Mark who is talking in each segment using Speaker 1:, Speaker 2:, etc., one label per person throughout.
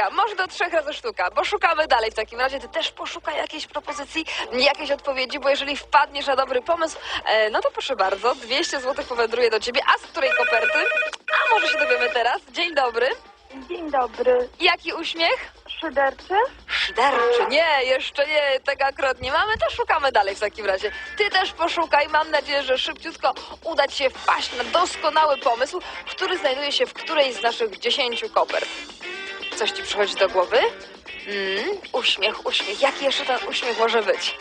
Speaker 1: uwaga, może do trzech razy sztuka, bo szukamy dalej w takim razie. Ty też poszukaj jakiejś propozycji, jakiejś odpowiedzi, bo jeżeli wpadniesz na dobry pomysł, e, no to proszę bardzo, 200 zł powędruje do ciebie. A z której koperty? A może się dowiemy teraz. Dzień dobry.
Speaker 2: Dzień dobry.
Speaker 1: Jaki uśmiech?
Speaker 2: Szyderczy?
Speaker 1: Szyderczy. Nie, jeszcze nie, tego akurat nie mamy, to szukamy dalej w takim razie. Ty też poszukaj, mam nadzieję, że szybciutko uda ci się wpaść na doskonały pomysł, który znajduje się w którejś z naszych 10 kopert. Coś ci przychodzi do głowy? Mm, uśmiech, uśmiech. Jaki jeszcze ten uśmiech może być?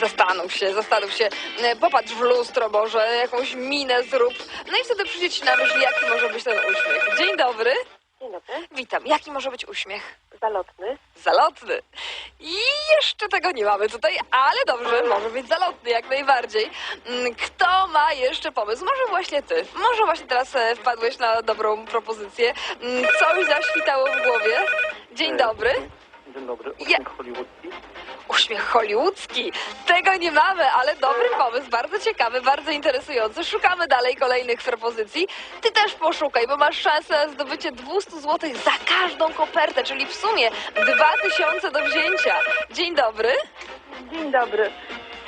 Speaker 1: Zastanów się, zastanów się, E, popatrz w lustro może, jakąś minę zrób, no i wtedy przyjdzie ci na myśl, jaki może być ten uśmiech. Dzień dobry,
Speaker 2: Dzień dobry.
Speaker 1: witam. Jaki może być uśmiech?
Speaker 2: Zalotny.
Speaker 1: Zalotny. I jeszcze tego nie mamy tutaj, ale dobrze, może być zalotny jak najbardziej. Mm, Kto ma jeszcze pomysł? Może właśnie ty. Może właśnie teraz e, wpadłeś na dobrą propozycję. Mm, Coś zaświtało w głowie. Dzień dobry.
Speaker 3: Dzień dobry,
Speaker 1: Ja-
Speaker 3: uśmiech hollywoodzki.
Speaker 1: Uśmiech hollywoodzki. Tego nie mamy, ale dobry pomysł, bardzo ciekawy, bardzo interesujący. Szukamy dalej kolejnych propozycji. Ty też poszukaj, bo masz szansę na zdobycie 200 zł za każdą kopertę, czyli w sumie 2000 do wzięcia. Dzień dobry.
Speaker 2: Dzień dobry.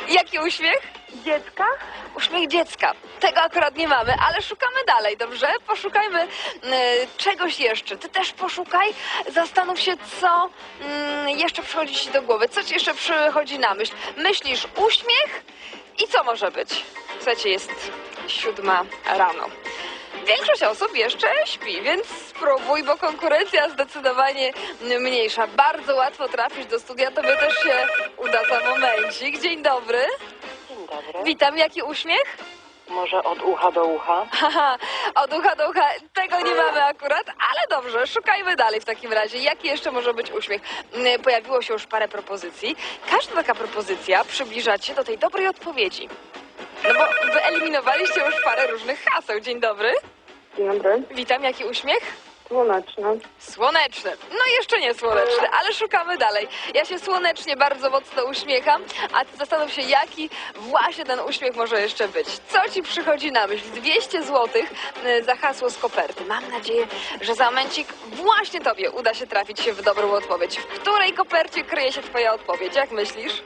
Speaker 1: Jaki uśmiech?
Speaker 2: Dziecka?
Speaker 1: Uśmiech dziecka. Tego akurat nie mamy, ale szukamy dalej, dobrze? Poszukajmy e, czegoś jeszcze. Ty też poszukaj, zastanów się, co mm, jeszcze przychodzi ci do głowy, co ci jeszcze przychodzi na myśl. Myślisz uśmiech i co może być? Słuchajcie, jest siódma rano. Większość osób jeszcze śpi, więc spróbuj, bo konkurencja zdecydowanie mniejsza. Bardzo łatwo trafisz do studia, tobie też się uda za momencik. Dzień dobry.
Speaker 2: Dzień dobry.
Speaker 1: Witam, jaki uśmiech?
Speaker 2: Może od ucha do ucha?
Speaker 1: Haha, od ucha do ucha tego nie mamy akurat, ale dobrze, szukajmy dalej w takim razie. Jaki jeszcze może być uśmiech? Mm, Pojawiło się już parę propozycji. Każda taka propozycja przybliża cię do tej dobrej odpowiedzi. No bo wyeliminowaliście już parę różnych haseł. Dzień dobry.
Speaker 2: Dzień dobry.
Speaker 1: Witam, jaki uśmiech?
Speaker 2: Słoneczny.
Speaker 1: Słoneczny. No jeszcze nie słoneczny, ale szukamy dalej. Ja się słonecznie bardzo mocno uśmiecham, a ty zastanów się, jaki właśnie ten uśmiech może jeszcze być. Co ci przychodzi na myśl? 200 zł za hasło z koperty. Mam nadzieję, że za momencik właśnie tobie uda się trafić się w dobrą odpowiedź. W której kopercie kryje się twoja odpowiedź? Jak myślisz?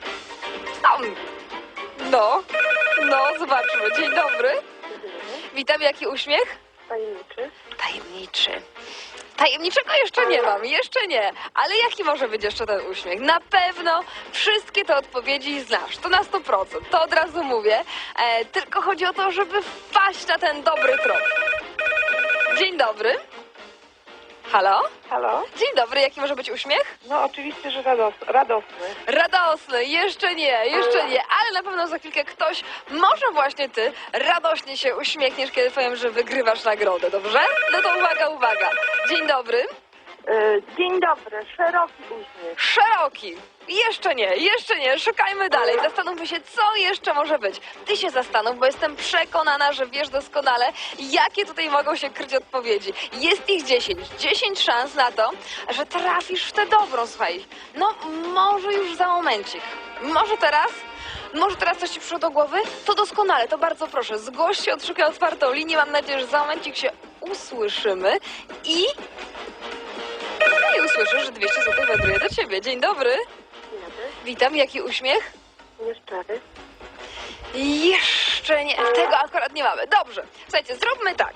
Speaker 1: Tam. No, no, zobaczmy. Dzień dobry. Witam, jaki uśmiech?
Speaker 2: Tajemniczy.
Speaker 1: Tajemniczy. Tajemniczego jeszcze nie mam, jeszcze nie. Ale jaki może być jeszcze ten uśmiech? Na pewno wszystkie te odpowiedzi znasz. To na 100%. To od razu mówię. E, tylko chodzi o to, żeby wpaść na ten dobry trop. Dzień dobry. Halo?
Speaker 2: Halo?
Speaker 1: Dzień dobry, jaki może być uśmiech?
Speaker 2: No oczywiście, że rados radosny.
Speaker 1: Radosny, jeszcze nie, jeszcze nie, ale na pewno za chwilkę ktoś, może właśnie ty, radośnie się uśmiechniesz, kiedy powiem, że wygrywasz nagrodę, dobrze? No to uwaga, uwaga. Dzień dobry.
Speaker 2: E, dzień dobry. Szeroki uśmiech.
Speaker 1: Szeroki. Jeszcze nie, jeszcze nie. Szukajmy dalej. Zastanówmy się, co jeszcze może być. Ty się zastanów, bo jestem przekonana, że wiesz doskonale, jakie tutaj mogą się kryć odpowiedzi. Jest ich 10. 10 szans na to, że trafisz w tę dobrą, słuchaj. No, może już za momencik. Może teraz? Może teraz coś ci przyszło do głowy? To doskonale, to bardzo proszę. Zgłoś się, odszukaj otwartą linię. Mam nadzieję, że za momencik się usłyszymy i i usłyszysz, że 200 zł wędruje do ciebie. Dzień dobry.
Speaker 2: Dzień dobry.
Speaker 1: Witam, jaki uśmiech?
Speaker 2: Nieszczery.
Speaker 1: Jeszcze nie, tego akurat nie mamy. Dobrze, słuchajcie, zróbmy tak.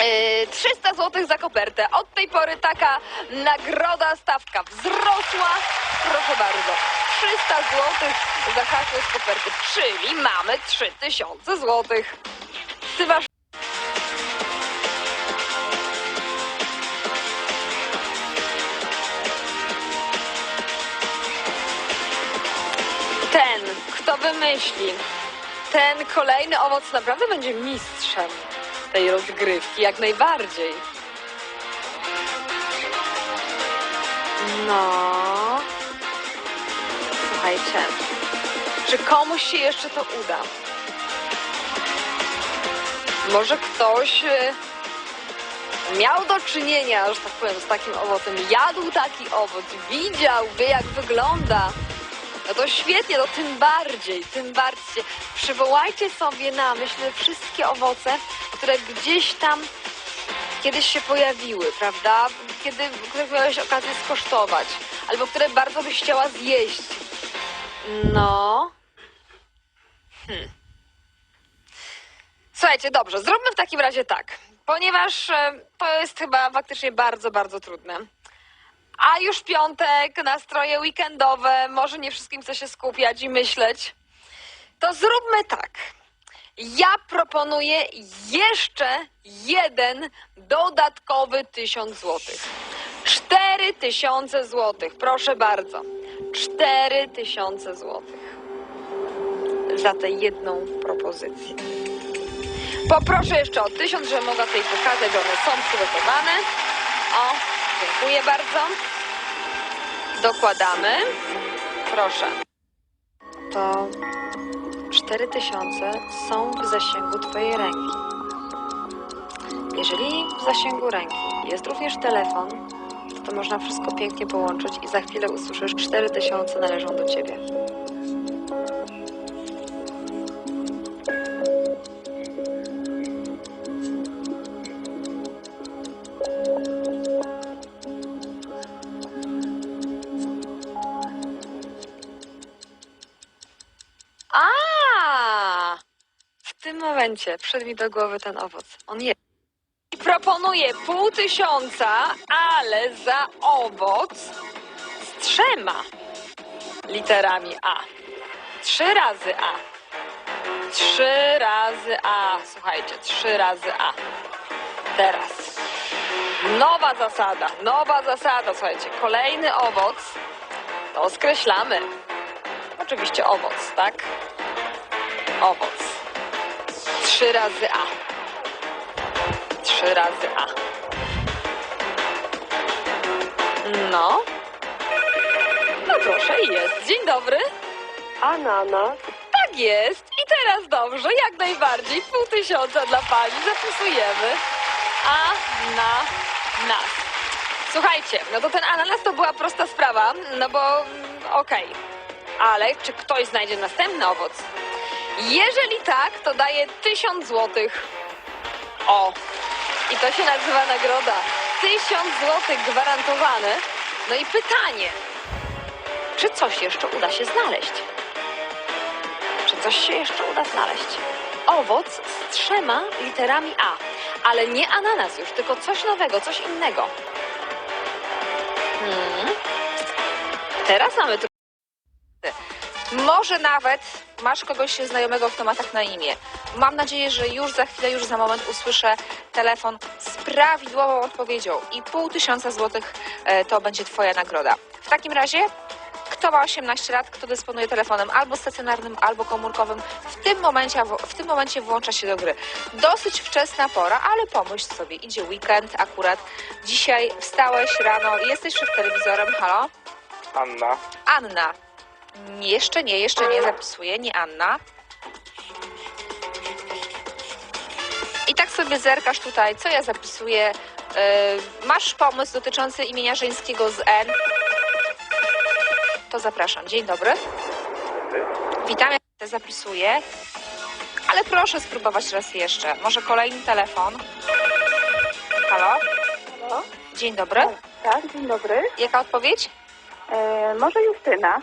Speaker 1: Yy, 300 zł za kopertę. Od tej pory taka nagroda, stawka wzrosła. Proszę bardzo. 300 zł za hasło z koperty, czyli mamy 3000 zł. Ty masz kto wymyśli, ten kolejny owoc naprawdę będzie mistrzem tej rozgrywki, jak najbardziej. No. Słuchajcie, czy komuś się jeszcze to uda? Może ktoś y, miał do czynienia, że tak powiem, z takim owocem, jadł taki owoc, widział, wie jak wygląda. No to świetnie, no tym bardziej, tym bardziej. Przywołajcie sobie na myśl wszystkie owoce, które gdzieś tam kiedyś się pojawiły, prawda? Kiedy, miałeś okazję skosztować, albo które bardzo byś chciała zjeść. No. Hmm. Słuchajcie, dobrze, zróbmy w takim razie tak, ponieważ e, to jest chyba faktycznie bardzo, bardzo trudne. A już piątek, nastroje weekendowe, może nie wszystkim chce się skupiać i myśleć. To zróbmy tak. Ja proponuję jeszcze jeden dodatkowy tysiąc złotych. Cztery tysiące złotych, proszę bardzo. Cztery tysiące złotych. Za tę jedną propozycję. Poproszę jeszcze o tysiąc, że mogła tutaj pokazać, one są przygotowane. O, dziękuję bardzo. Dokładamy. Proszę. To 4000 są w zasięgu Twojej ręki. Jeżeli w zasięgu ręki jest również telefon, to, to można wszystko pięknie połączyć i za chwilę usłyszysz 4000 należą do Ciebie. Momencie przyszedł mi do głowy ten owoc. On jest. I proponuję pół tysiąca, ale za owoc z trzema literami A. Trzy razy A. Trzy razy A. Słuchajcie, trzy razy A. Teraz. Nowa zasada, nowa zasada, słuchajcie. Kolejny owoc to skreślamy. Oczywiście owoc, tak? Owoc. Trzy razy A. Trzy razy A. No. No proszę, jest. Dzień dobry.
Speaker 2: Ananas.
Speaker 1: Tak jest. I teraz dobrze, jak najbardziej. Pół tysiąca dla pani. Zapisujemy. A na nas. Słuchajcie, no to ten ananas to była prosta sprawa, no bo mm, okej. Ale czy ktoś znajdzie następny owoc? Jeżeli tak, to daje tysiąc złotych. O, i to się nazywa nagroda. Tysiąc złotych gwarantowane. No i pytanie, czy coś jeszcze uda się znaleźć? Czy coś się jeszcze uda znaleźć? Owoc z trzema literami A, ale nie ananas już, tylko coś nowego, coś innego. Hmm. Teraz mamy tu.
Speaker 3: Może nawet masz kogoś znajomego, kto ma tak na imię. Mam nadzieję, że już za chwilę, już za moment usłyszę telefon z prawidłową odpowiedzią i pół tysiąca złotych e, to będzie Twoja nagroda. W takim razie, kto ma 18 lat, kto dysponuje telefonem albo stacjonarnym, albo komórkowym, w tym momencie, w tym momencie włącza się do gry. Dosyć wczesna pora, ale pomyśl sobie, idzie weekend akurat. Dzisiaj wstałeś rano, jesteś przed telewizorem, halo?
Speaker 4: Anna.
Speaker 3: Anna. Jeszcze nie, jeszcze nie zapisuję, nie Anna. I tak sobie zerkasz tutaj, co ja zapisuję. Yy, masz pomysł dotyczący imienia żeńskiego z N? To zapraszam. Dzień dobry. Witam, ja te zapisuję. Ale proszę spróbować raz jeszcze. Może kolejny telefon. Halo?
Speaker 2: Halo?
Speaker 3: Dzień dobry.
Speaker 2: Tak, dzień dobry.
Speaker 3: Jaka odpowiedź?
Speaker 2: E, może Justyna?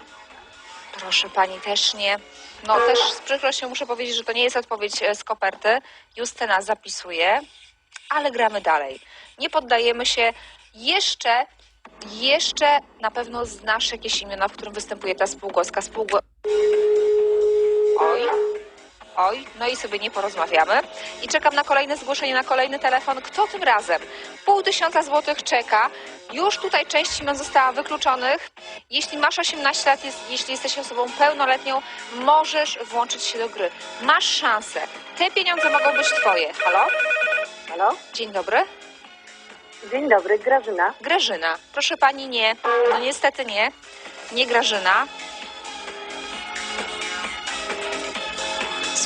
Speaker 3: Proszę pani, też nie. No też z przykrością muszę powiedzieć, że to nie jest odpowiedź e, z koperty. Justyna zapisuje, ale gramy dalej. Nie poddajemy się. Jeszcze, jeszcze na pewno znasz jakieś imiona, w którym występuje ta spółgłoska. Spółgło... Oj, oj, no i sobie nie porozmawiamy. I czekam na kolejne zgłoszenie, na kolejny telefon. Kto tym razem? Pół tysiąca złotych czeka. Już tutaj część imion została wykluczonych. Jeśli masz 18 lat, jest, jeśli jesteś osobą pełnoletnią, możesz włączyć się do gry. Masz szansę. Te pieniądze mogą być twoje. Halo?
Speaker 2: Halo?
Speaker 3: Dzień dobry.
Speaker 2: Dzień dobry, Grażyna.
Speaker 3: Grażyna. Proszę pani, nie. No niestety nie. Nie Grażyna.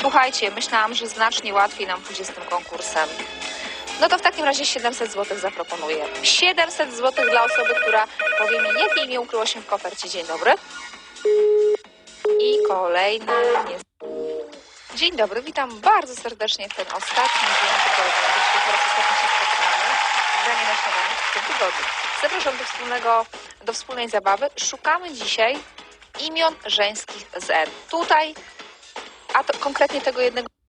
Speaker 3: Słuchajcie, myślałam, że znacznie łatwiej nam pójdzie z tym konkursem. No to w takim razie 700 zł zaproponuję. 700 zł dla osoby, która powie mi, jakie imię ukryło się w kopercie. Dzień dobry. I kolejny. Nie... Dzień dobry, witam bardzo serdecznie w ten ostatni dzień tygodnia, kiedy po raz ostatni się spotykamy. przygody. Zapraszam do, wspólnego, do wspólnej zabawy. Szukamy dzisiaj imion żeńskich z N. Tutaj, a to konkretnie tego jednego